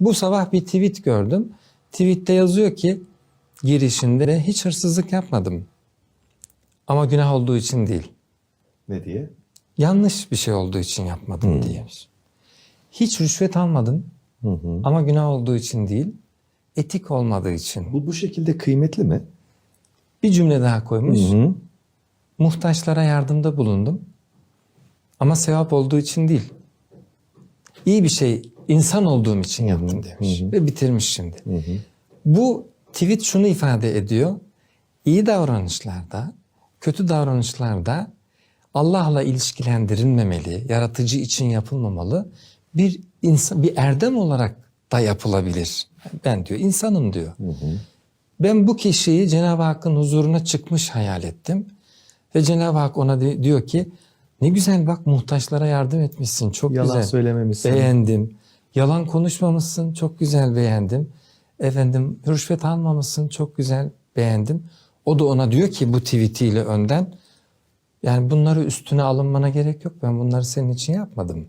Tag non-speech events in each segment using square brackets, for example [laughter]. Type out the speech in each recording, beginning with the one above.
Bu sabah bir tweet gördüm. Tweette yazıyor ki girişinde hiç hırsızlık yapmadım. Ama günah olduğu için değil. Ne diye? Yanlış bir şey olduğu için yapmadım diye. Hiç rüşvet almadım ama günah olduğu için değil. Etik olmadığı için. Bu bu şekilde kıymetli mi? Bir cümle daha koymuş. Hı. Muhtaçlara yardımda bulundum. Ama sevap olduğu için değil. İyi bir şey insan olduğum için yaptım demiş. Ve bitirmiş şimdi. Bu tweet şunu ifade ediyor. İyi davranışlarda, kötü davranışlarda Allah'la ilişkilendirilmemeli, yaratıcı için yapılmamalı. Bir insan, bir erdem olarak da yapılabilir. Ben diyor insanım diyor. Ben bu kişiyi Cenab-ı Hakk'ın huzuruna çıkmış hayal ettim. Ve Cenab-ı Hak ona di- diyor ki ne güzel bak muhtaçlara yardım etmişsin çok Yalan güzel. söylememişsin. Beğendim. Yalan konuşmamışsın çok güzel beğendim. Efendim rüşvet almamışsın çok güzel beğendim. O da ona diyor ki bu tweetiyle önden yani bunları üstüne alınmana gerek yok. Ben bunları senin için yapmadım.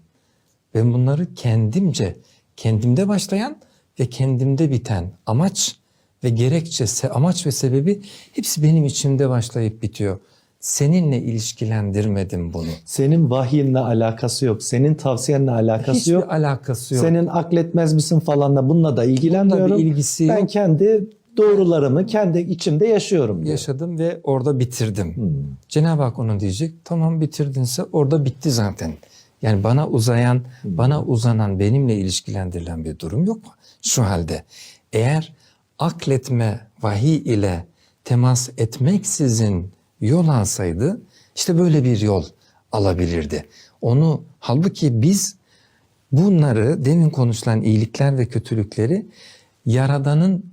Ben bunları kendimce, kendimde başlayan ve kendimde biten amaç ve gerekçe, se- amaç ve sebebi hepsi benim içimde başlayıp bitiyor. Seninle ilişkilendirmedim bunu. Senin vahyinle alakası yok. Senin tavsiyenle alakası Hiçbir yok. alakası yok. Senin akletmez misin falanla bununla da ilgilenmiyorum. Bununla bir ilgisi ben yok. kendi doğrularımı kendi içimde yaşıyorum diyor. yaşadım ve orada bitirdim. Cenab-ı Hak onu diyecek. Tamam bitirdinse orada bitti zaten. Yani bana uzayan, bana uzanan, benimle ilişkilendirilen bir durum yok mu? Şu halde eğer akletme vahiy ile temas etmeksizin yol alsaydı işte böyle bir yol alabilirdi. Onu halbuki biz bunları demin konuşulan iyilikler ve kötülükleri Yaradan'ın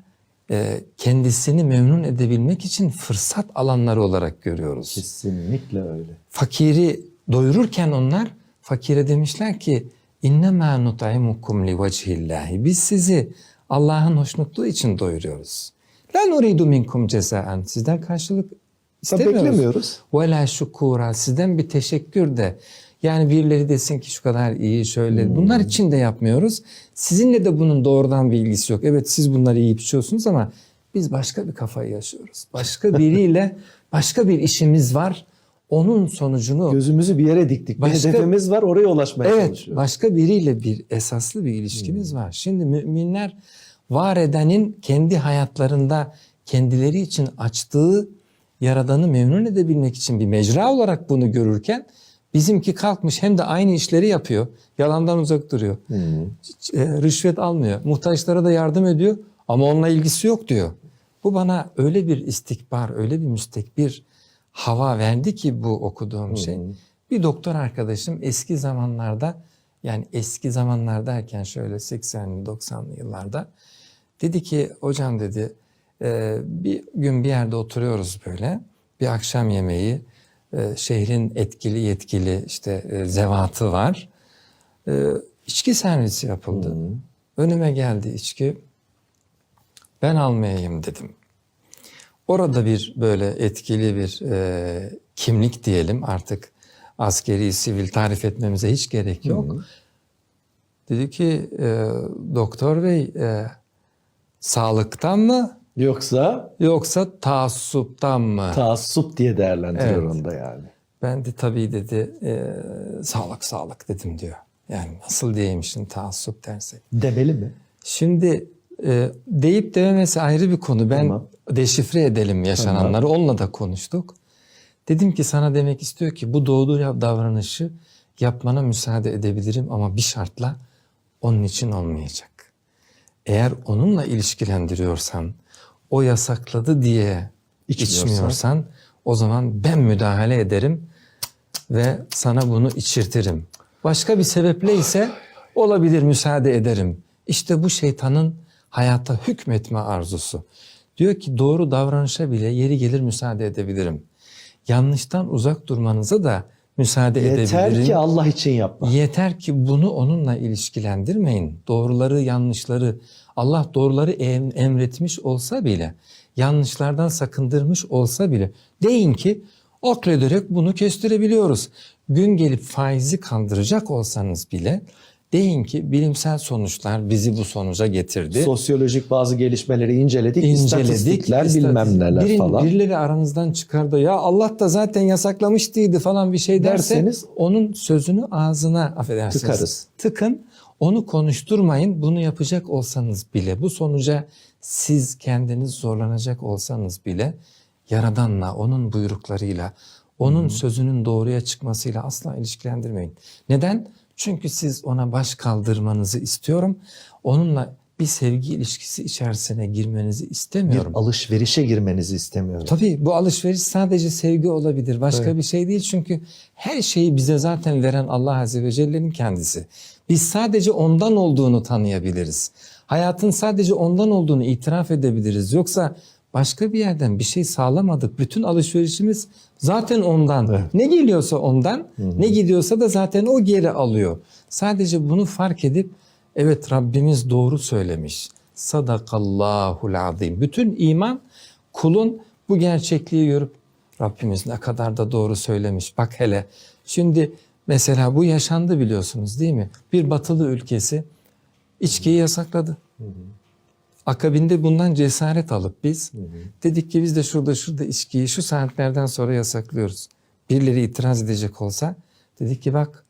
e, kendisini memnun edebilmek için fırsat alanları olarak görüyoruz. Kesinlikle öyle. Fakiri doyururken onlar fakire demişler ki innemâ nut'imukum li vecihillahi. Biz sizi Allah'ın hoşnutluğu için doyuruyoruz. La nuridu minkum cezaen. Sizden karşılık istemiyoruz. beklemiyoruz. Ve la şukura. Sizden bir teşekkür de. Yani birileri desin ki şu kadar iyi şöyle. Bunlar için de yapmıyoruz. Sizinle de bunun doğrudan bir ilgisi yok. Evet siz bunları yiyip içiyorsunuz ama biz başka bir kafayı yaşıyoruz. Başka [laughs] biriyle başka bir işimiz var. Onun sonucunu Gözümüzü bir yere diktik. Bir Başka- hedefimiz var oraya ulaşmaya Evet, çalışıyoruz. başka biriyle bir esaslı bir ilişkimiz var. Şimdi müminler var edenin kendi hayatlarında kendileri için açtığı yaradanı memnun edebilmek için bir mecra olarak bunu görürken bizimki kalkmış hem de aynı işleri yapıyor. Yalandan uzak duruyor. E, rüşvet almıyor. Muhtaçlara da yardım ediyor ama onunla ilgisi yok diyor. Bu bana öyle bir istikbar, öyle bir müstekbir hava verdi ki bu okuduğum şey. Bir doktor arkadaşım eski zamanlarda yani eski zamanlar derken şöyle 80'li 90'lı yıllarda dedi ki hocam dedi "e, bir gün bir yerde oturuyoruz böyle bir akşam yemeği e, şehrin etkili yetkili işte e, zevatı var. E, içki servisi yapıldı. Önüme geldi içki. Ben almayayım dedim. Orada bir böyle etkili bir e, kimlik diyelim artık askeri, sivil tarif etmemize hiç gerek yok. Dedi ki e, doktor bey e, sağlıktan mı Yoksa yoksa taassuptan mı? taassup diye değerlendiriyor Evet. onu da yani. ben de tabii dedi e, sağlık sağlık dedim diyor. Yani nasıl diyeyim şimdi taassup dersek. Demeli mi? Şimdi e, deyip dememesi ayrı bir konu. Ben Tamam. deşifre edelim yaşananları. Onunla da konuştuk. Dedim ki sana demek istiyor ki bu doğru davranışı yapmana müsaade edebilirim ama bir şartla onun için olmayacak. Eğer onunla ilişkilendiriyorsan, o yasakladı diye İçmiyorsan. içmiyorsan o zaman ben müdahale ederim ve sana bunu içirtirim. Başka bir sebeple ise olabilir müsaade ederim. İşte bu şeytanın hayata hükmetme arzusu. Diyor ki doğru davranışa bile yeri gelir müsaade edebilirim. Yanlıştan uzak durmanıza da müsaade Yeter edebilirim. ki Allah için yapma. Yeter ki bunu onunla ilişkilendirmeyin. Doğruları, yanlışları Allah doğruları em- emretmiş olsa bile, yanlışlardan sakındırmış olsa bile deyin ki aklederek bunu kestirebiliyoruz. Gün gelip faizi kandıracak olsanız bile Deyin ki bilimsel sonuçlar bizi bu sonuca getirdi. Sosyolojik bazı gelişmeleri inceledik. İnceledik. istatistikler istatistik- bilmem neler Birin- falan. Birileri aranızdan çıkardı. Ya Allah da zaten yasaklamıştıydı falan bir şey derse Derseniz- onun sözünü ağzına affedersiniz. Tıkarız. Tıkın. Onu konuşturmayın. Bunu yapacak olsanız bile bu sonuca siz kendiniz zorlanacak olsanız bile Yaradan'la, onun buyruklarıyla, onun sözünün doğruya çıkmasıyla asla ilişkilendirmeyin. Neden? Çünkü siz ona baş kaldırmanızı istiyorum. Onunla bir sevgi ilişkisi içerisine girmenizi Bir istemiyorum. alışverişe girmenizi istemiyorum. Tabii bu alışveriş sadece sevgi olabilir. Başka Evet. bir şey değil çünkü her şeyi bize zaten veren Allah Azze ve Celle'nin kendisi. Biz sadece ondan olduğunu tanıyabiliriz. Hayatın sadece ondan olduğunu itiraf edebiliriz. Yoksa başka bir yerden bir şey sağlamadık. Bütün alışverişimiz zaten ondan. Evet. Ne geliyorsa ondan, ne gidiyorsa da zaten o geri alıyor. Sadece bunu fark edip evet Rabbimiz doğru söylemiş. Sadakallahul azim. Bütün iman kulun bu gerçekliği görüp Rabbimiz ne kadar da doğru söylemiş. Bak hele şimdi mesela bu yaşandı biliyorsunuz değil mi? Bir batılı ülkesi içkiyi yasakladı. Akabinde bundan cesaret alıp biz dedik ki biz de şurada şurada içkiyi şu saatlerden sonra yasaklıyoruz. Birileri itiraz edecek olsa dedik ki bak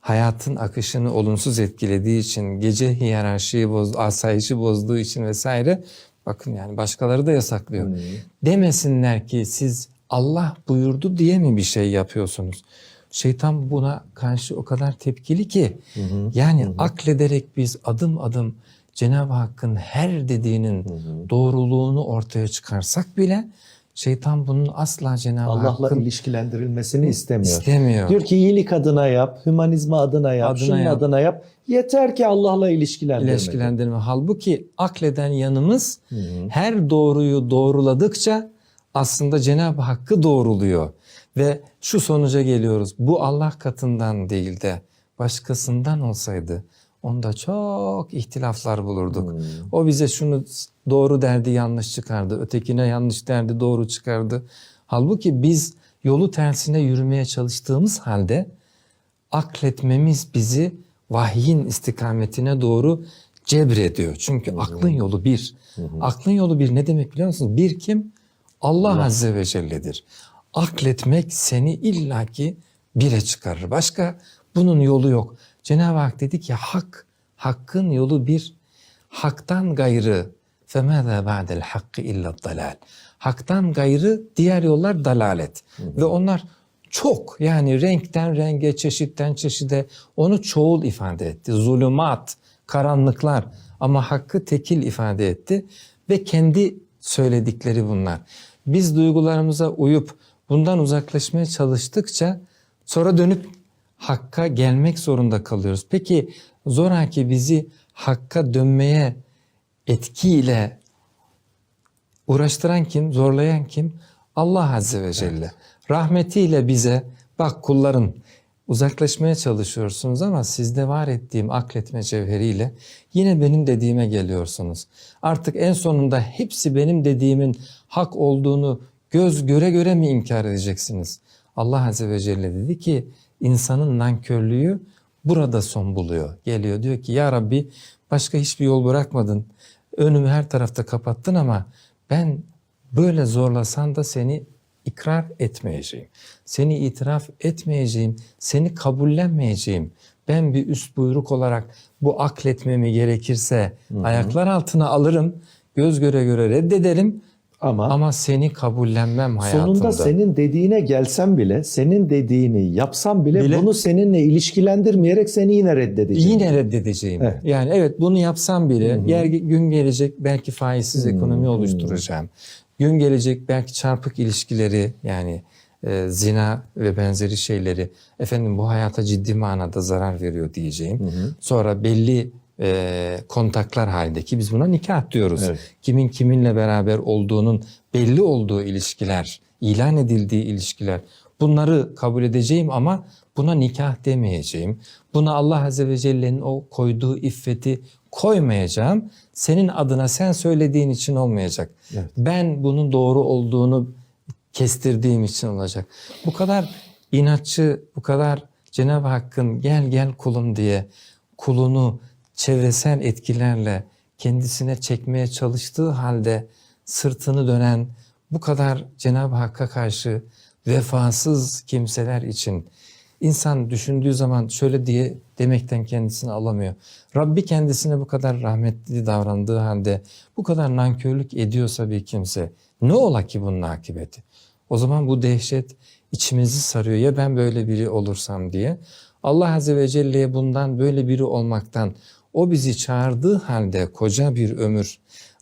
hayatın akışını olumsuz etkilediği için, gece hiyerarşiyi bozdu, asayişi bozduğu için vesaire bakın yani başkaları da yasaklıyor. Demesinler ki siz Allah buyurdu diye mi bir şey yapıyorsunuz? Şeytan buna karşı o kadar tepkili ki yani aklederek biz adım adım Cenab-ı Hakk'ın her dediğinin doğruluğunu ortaya çıkarsak bile şeytan bunun asla Cenab-ı Allah'la Hakk'ın ilişkilendirilmesini istemiyor. istemiyor. Diyor ki iyilik adına yap, hümanizma adına yap, Adına şunun yap. adına yap. Yeter ki Allah'la ilişkilendirme. ilişkilendirme. Halbuki akleden yanımız her doğruyu doğruladıkça aslında Cenab-ı Hakk'ı doğruluyor. Ve şu sonuca geliyoruz. Bu Allah katından değil de başkasından olsaydı onda çok ihtilaflar bulurduk. O bize şunu doğru derdi yanlış çıkardı. Ötekine yanlış derdi doğru çıkardı. Halbuki biz yolu tersine yürümeye çalıştığımız halde akletmemiz bizi vahyin istikametine doğru cebrediyor. Çünkü aklın yolu bir. Aklın yolu bir ne demek biliyor musunuz? Bir kim? Allah, Azze ve Celle'dir. Akletmek seni illaki bire çıkarır. Başka bunun yolu yok. Cenab-ı Hak dedi ki hak, hakkın yolu bir. Haktan gayrı فَمَاذَا بَعْدَ الْحَقِّ illa dalal. Haktan gayrı diğer yollar dalalet. Ve onlar çok yani renkten renge, çeşitten çeşide onu çoğul ifade etti. Zulümat, karanlıklar ama hakkı tekil ifade etti ve kendi söyledikleri bunlar. Biz duygularımıza uyup bundan uzaklaşmaya çalıştıkça sonra dönüp hakka gelmek zorunda kalıyoruz. Peki zoraki bizi hakka dönmeye etkiyle uğraştıran kim, zorlayan kim? Allah Azze ve Celle. Rahmetiyle bize bak kulların uzaklaşmaya çalışıyorsunuz ama sizde var ettiğim akletme cevheriyle yine benim dediğime geliyorsunuz. Artık en sonunda hepsi benim dediğimin hak olduğunu göz göre göre mi inkar edeceksiniz? Allah Azze ve Celle dedi ki insanın nankörlüğü burada son buluyor. Geliyor diyor ki ya Rabbi başka hiçbir yol bırakmadın. Önümü her tarafta kapattın ama ben böyle zorlasan da seni ikrar etmeyeceğim. Seni itiraf etmeyeceğim. Seni kabullenmeyeceğim. Ben bir üst buyruk olarak bu akletmemi gerekirse ayaklar altına alırım. Göz göre göre reddederim. Ama, Ama seni kabullenmem hayatımda. sonunda senin dediğine gelsem bile, senin dediğini yapsam bile, Bile- bunu seninle ilişkilendirmeyerek seni yine reddedeceğim. Yine reddedeceğim. Evet. Yani evet bunu yapsam bile yer, gün gelecek belki faizsiz ekonomi oluşturacağım. Gün gelecek belki çarpık ilişkileri yani e, zina ve benzeri şeyleri efendim bu hayata ciddi manada zarar veriyor diyeceğim. Sonra belli e, kontaklar halindeki biz buna nikah diyoruz. Evet. Kimin kiminle beraber olduğunun belli olduğu ilişkiler, ilan edildiği ilişkiler bunları kabul edeceğim ama buna nikah demeyeceğim. Buna Allah Azze ve Celle'nin o koyduğu iffeti koymayacağım. Senin adına sen söylediğin için olmayacak. Evet. Ben bunun doğru olduğunu kestirdiğim için olacak. Bu kadar inatçı, bu kadar Cenab-ı Hakk'ın gel gel kulum diye kulunu çevresel etkilerle kendisine çekmeye çalıştığı halde sırtını dönen bu kadar Cenab-ı Hakk'a karşı vefasız kimseler için insan düşündüğü zaman şöyle diye demekten kendisini alamıyor. Rabbi kendisine bu kadar rahmetli davrandığı halde bu kadar nankörlük ediyorsa bir kimse ne ola ki bunun akıbeti? O zaman bu dehşet içimizi sarıyor ya ben böyle biri olursam diye. Allah Azze ve Celle'ye bundan böyle biri olmaktan o bizi çağırdığı halde koca bir ömür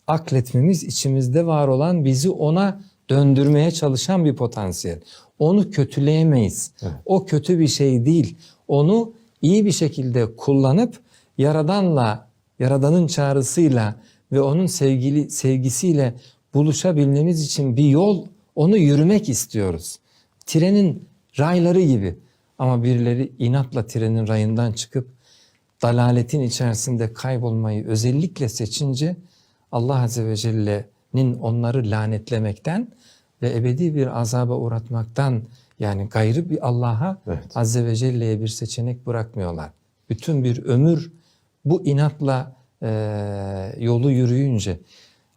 akletmemiz içimizde var olan bizi ona döndürmeye çalışan bir potansiyel. Onu kötüleyemeyiz. O kötü bir şey değil. Onu iyi bir şekilde kullanıp Yaradan'la, Yaradan'ın çağrısıyla ve onun sevgili sevgisiyle buluşabilmemiz için bir yol, onu yürümek istiyoruz. Trenin rayları gibi. Ama birileri inatla trenin rayından çıkıp dalaletin içerisinde kaybolmayı özellikle seçince Allah Azze ve Celle'nin onları lanetlemekten ve ebedi bir azaba uğratmaktan yani gayrı bir Allah'a Evet. Azze ve Celle'ye bir seçenek bırakmıyorlar. Bütün bir ömür bu inatla eee, yolu yürüyünce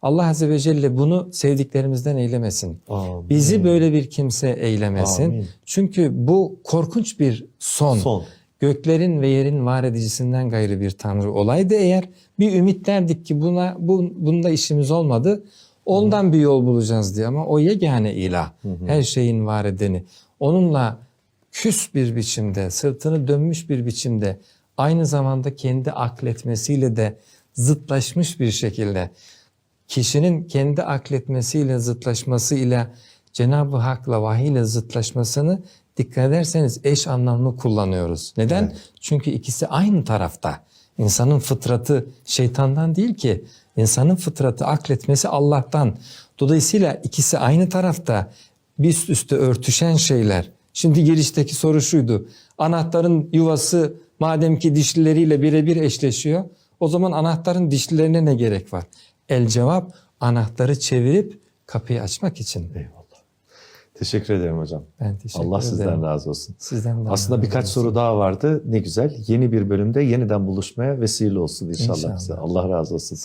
Allah Azze ve Celle bunu sevdiklerimizden eylemesin. Amin. Bizi böyle bir kimse eylemesin. Amin. Çünkü bu korkunç bir son. Son. Göklerin ve yerin var edicisinden gayrı bir tanrı olaydı eğer bir ümit derdik ki buna bu, bunda işimiz olmadı. Ondan bir yol bulacağız diye ama o yegane ilah. Her şeyin var edeni. Onunla küs bir biçimde, sırtını dönmüş bir biçimde aynı zamanda kendi akletmesiyle de zıtlaşmış bir şekilde kişinin kendi akletmesiyle zıtlaşmasıyla Cenab-ı Hak'la vahiyle zıtlaşmasını dikkat ederseniz eş anlamlı kullanıyoruz. Neden? Çünkü ikisi aynı tarafta. İnsanın fıtratı şeytandan değil ki. İnsanın fıtratı akletmesi Allah'tan. Dolayısıyla ikisi aynı tarafta üst üste örtüşen şeyler. Şimdi girişteki soru şuydu. Anahtarın yuvası madem ki dişlileriyle birebir eşleşiyor o zaman anahtarın dişlilerine ne gerek var? El cevap anahtarı çevirip kapıyı açmak için. Eyvallah. Teşekkür ederim hocam. Ben teşekkür Allah ederim. sizden razı olsun. Sizden de Aslında birkaç razı soru daha vardı. Ne güzel. Yeni bir bölümde yeniden buluşmaya vesile olsun inşallah, İnşallah. bize. Allah razı olsun.